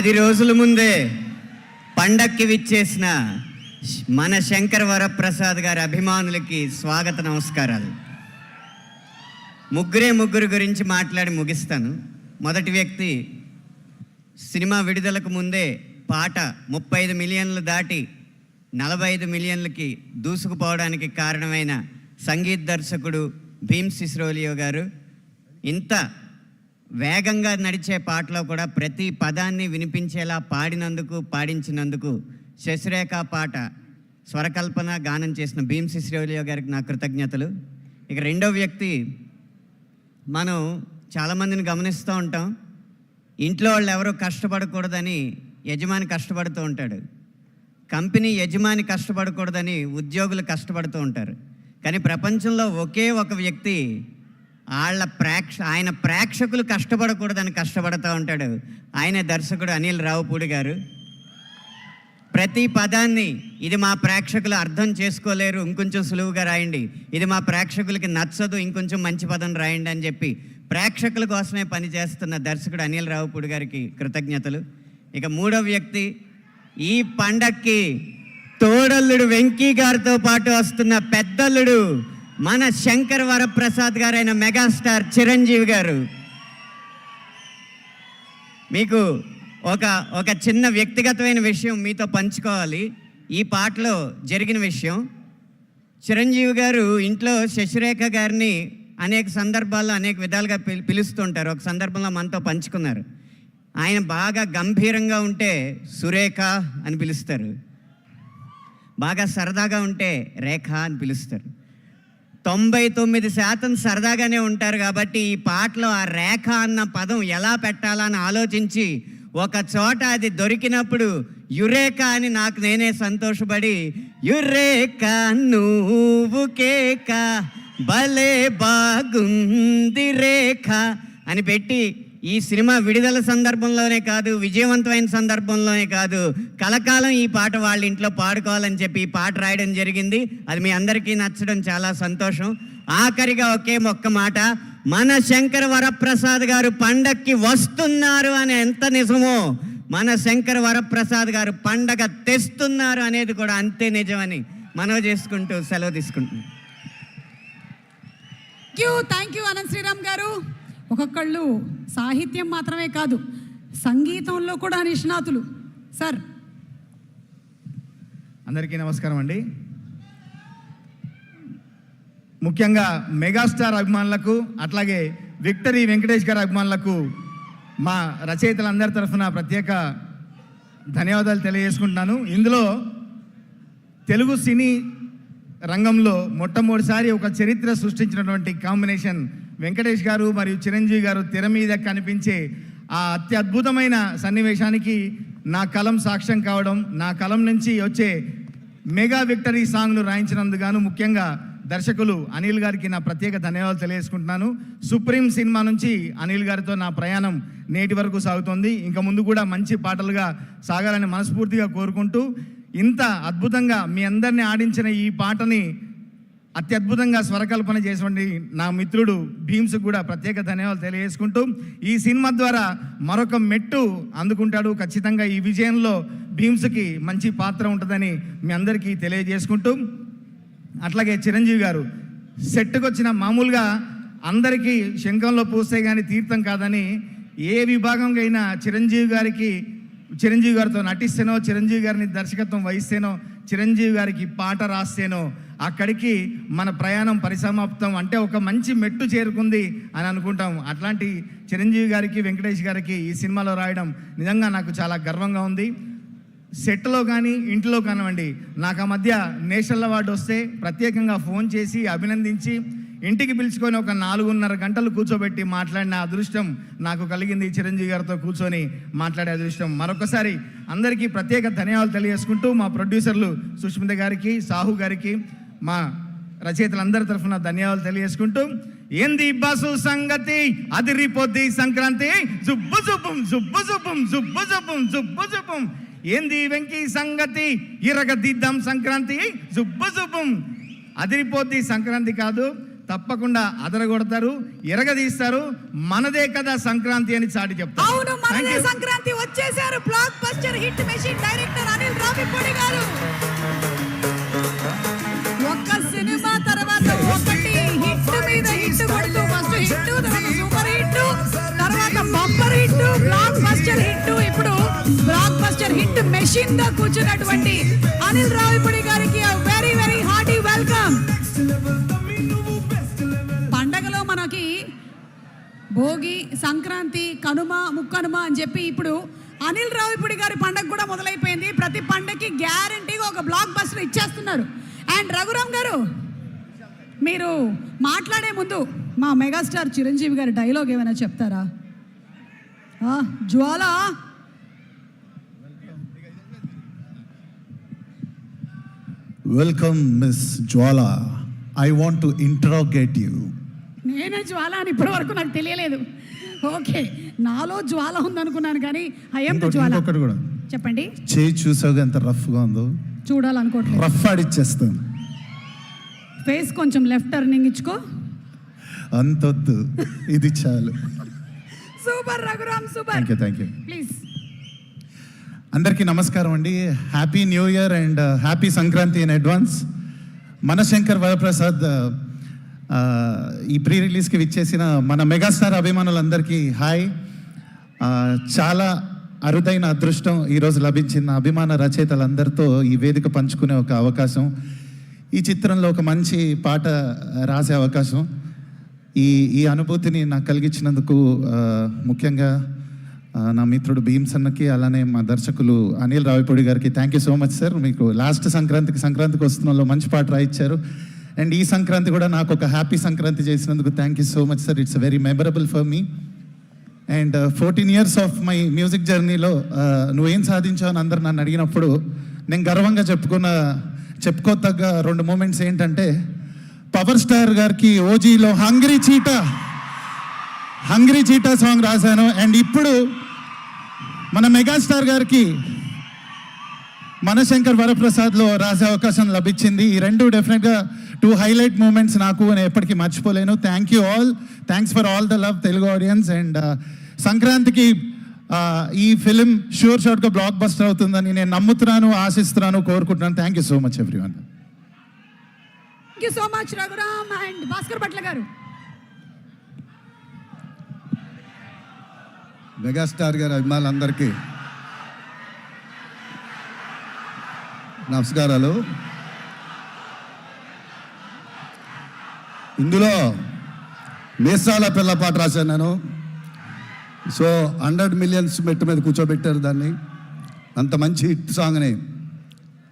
పది రోజుల ముందే పండక్కి విచ్చేసిన మన శంకర వరప్రసాద్ గారి అభిమానులకి స్వాగత నమస్కారాలు. ముగ్గురే ముగ్గురు గురించి మాట్లాడి ముగిస్తాను. మొదటి వ్యక్తి సినిమా విడుదలకు ముందే పాట ముప్పై ఐదు మిలియన్లు దాటి నలభై ఐదు మిలియన్లకి దూసుకుపోవడానికి కారణమైన సంగీత దర్శకుడు భీమ్ సిస్రోలియో గారు ఇంత వేగంగా నడిచే పాటలో కూడా ప్రతి పదాన్ని వినిపించేలా పాడినందుకు పాడించినందుకు శశిరేఖ పాట స్వరకల్పన గానం చేసిన భీమ్ సిస్రోలియో గారికి నా కృతజ్ఞతలు. ఇక రెండో వ్యక్తి మనం చాలామందిని గమనిస్తూ ఉంటాం. ఇంట్లో వాళ్ళు ఎవరో కష్టపడకూడదని యజమాని కష్టపడుతూ ఉంటాడు. కంపెనీ యజమాని కష్టపడకూడదని ఉద్యోగులు కష్టపడుతూ ఉంటారు. కానీ ప్రపంచంలో ఒకే ఒక వ్యక్తి వాళ్ళ ప్రేక్ష ఆయన ప్రేక్షకులు కష్టపడకూడదని కష్టపడుతూ ఉంటాడు. ఆయన దర్శకుడు అనిల్ రావుపూడి గారు. ప్రతి పదాన్ని ఇది మా ప్రేక్షకులు అర్థం చేసుకోలేరు ఇంకొంచెం సులువుగా రాయండి. ఇది మా ప్రేక్షకులకి నచ్చదు ఇంకొంచెం మంచి పదం రాయండి అని చెప్పి ప్రేక్షకుల కోసమే పనిచేస్తున్న దర్శకుడు అనిల్ రావుపూడి గారికి కృతజ్ఞతలు. ఇక మూడో వ్యక్తి ఈ పండక్కి తోడల్లుడు వెంకీ గారితో పాటు వస్తున్న పెద్దల్లుడు మన శంకర్ వరప్రసాద్ గారైన మెగాస్టార్ చిరంజీవి గారు. మీకు ఒక ఒక చిన్న వ్యక్తిగతమైన విషయం మీతో పంచుకోవాలి. ఈ పాటలో జరిగిన విషయం చిరంజీవి గారు ఇంట్లో శశిరేఖ గారిని అనేక సందర్భాల్లో అనేక విధాలుగా పిలు పిలుస్తుంటారు. ఒక సందర్భంలో మనతో పంచుకున్నారు. ఆయన బాగా గంభీరంగా ఉంటే సురేఖ అని పిలుస్తారు. బాగా సరదాగా ఉంటే రేఖ అని పిలుస్తారు. తొంభై తొమ్మిది శాతం సరదాగానే ఉంటారు కాబట్టి ఈ పాటలో ఆ రేఖ అన్న పదం ఎలా పెట్టాలని ఆలోచించి ఒక చోట అది దొరికినప్పుడు యురేక అని నాకు నేనే సంతోషపడి యురేక నువ్వు కేక భలే బాగుంది రేఖ అని పెట్టి ఈ సినిమా విడుదల సందర్భంలోనే కాదు విజయవంతమైన సందర్భంలోనే కాదు కలకాలం ఈ పాట వాళ్ళ ఇంట్లో పాడుకోవాలని చెప్పి ఈ పాట రాయడం జరిగింది. అది మీ అందరికీ నచ్చడం చాలా సంతోషం. ఆఖరిగా ఒకే ఒక్క మాట మన శంకర వరప్రసాద్ గారు పండక్కి వస్తున్నారు అని ఎంత నిజమో మన శంకర వరప్రసాద్ గారు పండగ తెస్తున్నారు అనేది కూడా అంతే నిజమని మనవి చేసుకుంటూ సెలవు తీసుకుంటున్నాం. Thank you thank you Ananth Sriram గారు. ఒక్కొక్కళ్ళు సాహిత్యం మాత్రమే కాదు సంగీతంలో కూడా నిష్ణాతులు. సార్. అందరికీ నమస్కారం అండి. ముఖ్యంగా మెగాస్టార్ అభిమానులకు అట్లాగే విక్టరీ వెంకటేష్ గారి అభిమానులకు మా రచయితలందరి తరఫున ప్రత్యేక ధన్యవాదాలు తెలియజేసుకుంటున్నాను. ఇందులో తెలుగు సినీ రంగంలో మొట్టమొదటిసారి ఒక చరిత్ర సృష్టించినటువంటి కాంబినేషన్ వెంకటేష్ గారు మరియు చిరంజీవి గారు తెర మీద కనిపించే ఆ అత్యద్భుతమైన సన్నివేశానికి నా కలం సాక్ష్యం కావడం నా కలం నుంచి వచ్చే మెగా విక్టరీ సాంగ్ను రాయించినందుకు ముఖ్యంగా దర్శకులు అనిల్ గారికి నా ప్రత్యేక ధన్యవాదాలు తెలియజేసుకుంటున్నాను. సుప్రీం సినిమా నుంచి అనిల్ గారితో నా ప్రయాణం నేటి వరకు సాగుతోంది. ఇంకా ముందు కూడా మంచి పాటలుగా సాగాలని మనస్ఫూర్తిగా కోరుకుంటూ ఇంత అద్భుతంగా మీ అందరిని ఆడించిన ఈ పాటని అత్యద్భుతంగా స్వరకల్పన చేసినటువంటి నా మిత్రుడు భీమ్స్ కూడా ప్రత్యేక ధన్యవాదాలు తెలియజేసుకుంటూ ఈ సినిమా ద్వారా మరొక మెట్టు అందుకుంటాడు. ఖచ్చితంగా ఈ విజయంలో భీమ్స్కి మంచి పాత్ర ఉంటుందని మీ అందరికీ తెలియజేసుకుంటూ అట్లాగే చిరంజీవి గారు సెట్కి వచ్చిన మామూలుగా అందరికీ శంఖంలో పూస్తే కానీ తీర్థం కాదని ఏ విభాగంగా అయినా చిరంజీవి గారికి చిరంజీవి గారితో నటిస్తేనో చిరంజీవి గారిని దర్శకత్వం వహిస్తేనో చిరంజీవి గారికి పాట రాస్తేనో అక్కడికి మన ప్రయాణం పరిసమాప్తం అంటే ఒక మంచి మెట్టు చేరుకుంది అని అనుకుంటాం. అట్లాంటి చిరంజీవి గారికి వెంకటేష్ గారికి ఈ సినిమాలో రాయడం నిజంగా నాకు చాలా గర్వంగా ఉంది. సెట్లో కానీ ఇంట్లో కానివ్వండి నాకు ఆ మధ్య నేషనల్ అవార్డు వస్తే ప్రత్యేకంగా ఫోన్ చేసి అభినందించి ఇంటికి పిలుచుకొని ఒక నాలుగున్నర గంటలు కూర్చోబెట్టి మాట్లాడిన అదృష్టం నాకు కలిగింది చిరంజీవి గారితో కూర్చొని మాట్లాడే అదృష్టం. మరొకసారి అందరికీ ప్రత్యేక ధన్యవాదాలు తెలియజేసుకుంటూ మా ప్రొడ్యూసర్లు సుష్మిత గారికి సాహు గారికి మా రచయితలందరి తరఫున ధన్యవాదాలు తెలియజేసుకుంటూ ఏంది బస్సు సంగతి? అదిరిపోద్ది సంక్రాంతి? జుబ్బు జుబ్బుం జుబ్బు జుబ్బుం జుబ్బు జుబ్బుం జుబ్బు జుబ్బుం. ఏంది వెంకీ సంగతి? ఇరగ దిద్దాం సంక్రాంతి జుబ్బు జుబ్బుం. అదిరిపోద్ది సంక్రాంతి కాదు తప్పకుండా అదరగొడతారు ఎరగదీస్తారు మనదే కదా సంక్రాంతి అని చాటి చెప్తారు. అవును మనదే. సంక్రాంతి వచ్చేసారు. Blockbuster hit machine director Anil Ravipudi గారు. బ్లాక్ హిట్ మెషిన్గా కూర్చున్నటువంటి అనిల్ రావిపూడి గారికి వెరీ వెరీ హార్టీ వెల్కమ్ పండగలో మనకి భోగి సంక్రాంతి కనుమ ముక్కనుమ అని చెప్పి ఇప్పుడు అనిల్ రావిపూడి గారి పండగ కూడా మొదలైపోయింది. ప్రతి పండగకి గ్యారంటీగా ఒక బ్లాక్ బస్టర్ ఇచ్చేస్తున్నారు. అండ్ రఘురామ్ గారు మీరు మాట్లాడే ముందు మా మెగాస్టార్ చిరంజీవి గారి డైలాగ్ ఏమైనా చెప్తారా? జ్వాలా జ్వాల! Welcome, Miss Jwala. I want to interrogate you. నేనే జ్వాల అని ఇప్పటి వరకు నాకు తెలియలేదు. ఓకే నాలో జ్వాల ఉందనుకున్నాను కానీ ఇంకొకటి జ్వాల. ఇంకొకటి కూడా. చెప్పండి. చేయి చూసావు ఎంత రఫ్గా ఉందో? చూడాలనుకోవట్లేదు. రఫ్ ఆడిచ్చేస్తాను. ఫేస్ కొంచెం లెఫ్ట్ టర్నింగ్ ఇచ్చుకో. అంతొద్దు. ఇది చాలు. Super Raghuram super thank you thank you please అందరికీ నమస్కారం అండి. Happy new year and happy Sankranti in advance Manashankar Varaprasad uh, ఈ ప్రీ రిలీజ్కి విచ్చేసిన మన మెగాస్టార్ అభిమానులందరికీ హాయ్. చాలా అరుదైన అదృష్టం ఈరోజు లభించిన అభిమాన రచయితలందరితో ఈ వేదిక పంచుకునే ఒక అవకాశం. ఈ చిత్రంలో ఒక మంచి పాట రాసే అవకాశం. ఈ ఈ అనుభూతిని నాకు కలిగించినందుకు ముఖ్యంగా నా మిత్రుడు భీమ్సన్నకి అలానే మా దర్శకులు అనిల్ రావిపూడి గారికి thank you so much sir మీకు లాస్ట్ సంక్రాంతికి సంక్రాంతికి వస్తున్న మంచి పాట రాయిచ్చారు. అండ్ ఈ సంక్రాంతి కూడా నాకు ఒక హ్యాపీ సంక్రాంతి చేసినందుకు thank you so much sir it's very memorable for me and fourteen years of my music జర్నీలో నువ్వేం సాధించావు అని అందరు నన్ను అడిగినప్పుడు నేను గర్వంగా చెప్పుకున్న చెప్పుకోతగ్గ రెండు మూమెంట్స్ ఏంటంటే పవర్ స్టార్ గారికి ఓజీలో hungry cheetah. Hungry cheetah song రాశాను. అండ్ ఇప్పుడు మన మెగాస్టార్ గారికి మనశంకర్ వరప్రసాద్లో రాసే అవకాశం లభించింది. ఈ రెండు డెఫినెట్గా టూ హైలైట్ మూమెంట్స్ నాకు నేను ఎప్పటికీ మర్చిపోలేను. Thank you all thanks for all the love Telugu audience and uh, సంక్రాంతికి ఈ ఫిలిం షూర్ షార్ట్గా బ్లాక్ బస్టర్ అవుతుందని నేను నమ్ముతున్నాను ఆశిస్తున్నాను కోరుకుంటున్నాను. Thank you so much everyone thank you so much Raghuram and Bhaskar Bhatla గారు. మెగాస్టార్ గారి అభిమానులందరికీ నమస్కారాలు. ఇందులో మీసాల పిల్ల పాట రాశాను నేను. సో హండ్రెడ్ మిలియన్స్ మెట్టు మీద కూర్చోబెట్టారు దాన్ని. అంత మంచి హిట్ సాంగ్ని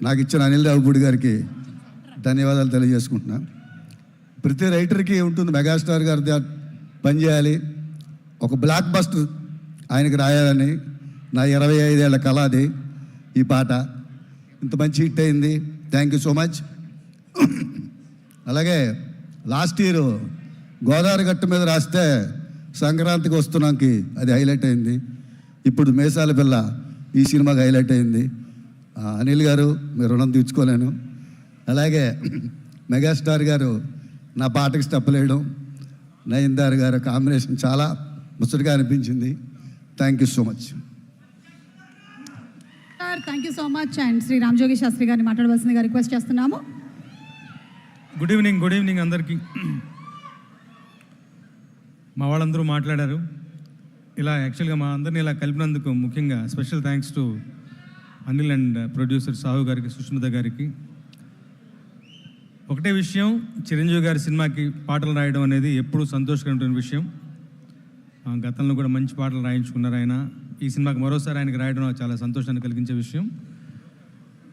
నాకు ఇచ్చిన అనిల్ రావుపూడి గారికి ధన్యవాదాలు తెలియజేసుకుంటున్నాను ప్రతి రైటర్కి ఉంటుంది మెగాస్టార్ గారి దగ్గర పనిచేయాలి ఒక బ్లాక్ బస్టర్ ఆయనకి రాయాలని నా ఇరవై ఐదేళ్ళ కళ అది ఈ పాట. ఇంత మంచి హిట్ అయింది. థ్యాంక్ యూ సో మచ్ అలాగే లాస్ట్ ఇయర్ గోదావరి గట్టు మీద రాస్తే సంక్రాంతికి వస్తున్నాకి అది హైలైట్ అయింది. ఇప్పుడు మేసాల పిల్ల ఈ సినిమాకి హైలైట్ అయింది. అనిల్ గారు మీరు రుణం తీర్చుకోలేను. అలాగే మెగాస్టార్ గారు నా పాటకి స్టెప్ నయన్దార్ గారు కాంబినేషన్ చాలా ముచ్చటగా అనిపించింది. Thank you so much sir thank you so much and Shri Ramajogi Sastry గారిని మాట్లాడవలసిందిగా రిక్వెస్ట్ చేస్తున్నాము. గుడ్ ఈవినింగ్ గుడ్ ఈవినింగ్ అందరికీ. మా వాళ్ళందరూ మాట్లాడారు. ఇలా యాక్చువల్గా మా అందరిని ఇలా కలిపినందుకు ముఖ్యంగా special thanks to Anil and producer Sahu గారికి సుష్మిత గారికి. ఒకటే విషయం చిరంజీవి గారి సినిమాకి పాటలు రాయడం అనేది ఎప్పుడూ సంతోషకరమైన విషయం. గతంలో కూడా మంచి పాటలు రాయించుకున్నారు ఆయన. ఈ సినిమాకి మరోసారి ఆయనకి రాయడం చాలా సంతోషాన్ని కలిగించే విషయం.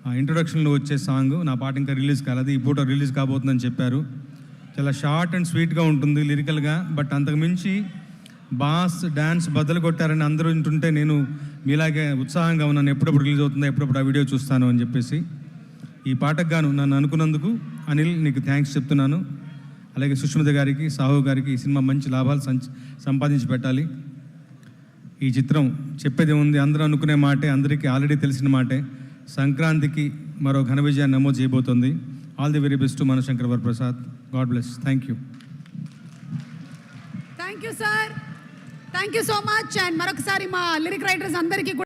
ఆ ఇంట్రొడక్షన్లో వచ్చే సాంగ్ నా పాట ఇంకా రిలీజ్ కాలేదు ఈ పూట రిలీజ్ కాబోతుందని చెప్పారు. చాలా షార్ట్ అండ్ స్వీట్గా ఉంటుంది లిరికల్గా బట్ అంతకు మించి బాస్ డ్యాన్స్ బద్దలు కొట్టారని అందరూ వింటుంటే నేను మీలాగే ఉత్సాహంగా ఉన్నాను. ఎప్పుడప్పుడు రిలీజ్ అవుతుందో ఎప్పుడప్పుడు ఆ వీడియో చూస్తాను అని చెప్పేసి ఈ పాటకు గాను నన్ను అనుకున్నందుకు అనిల్ నీకు థ్యాంక్స్ చెప్తున్నాను. అలాగే సుష్మిత గారికి సాహు గారికి ఈ సినిమా మంచి లాభాలు సంపాదించి పెట్టాలి. ఈ చిత్రం చెప్పేది ఉంది అందరూ అనుకునే మాటే అందరికీ ఆల్రెడీ తెలిసిన మాటే. సంక్రాంతికి మరో ఘన విజయాన్ని నమోదు చేయబోతుంది. All the very best Manashankar Varaprasad. God bless thank you thank you sir thank you so much and మరొకసారి మా లిరిక్ రైటర్స్ అందరికీ కూడా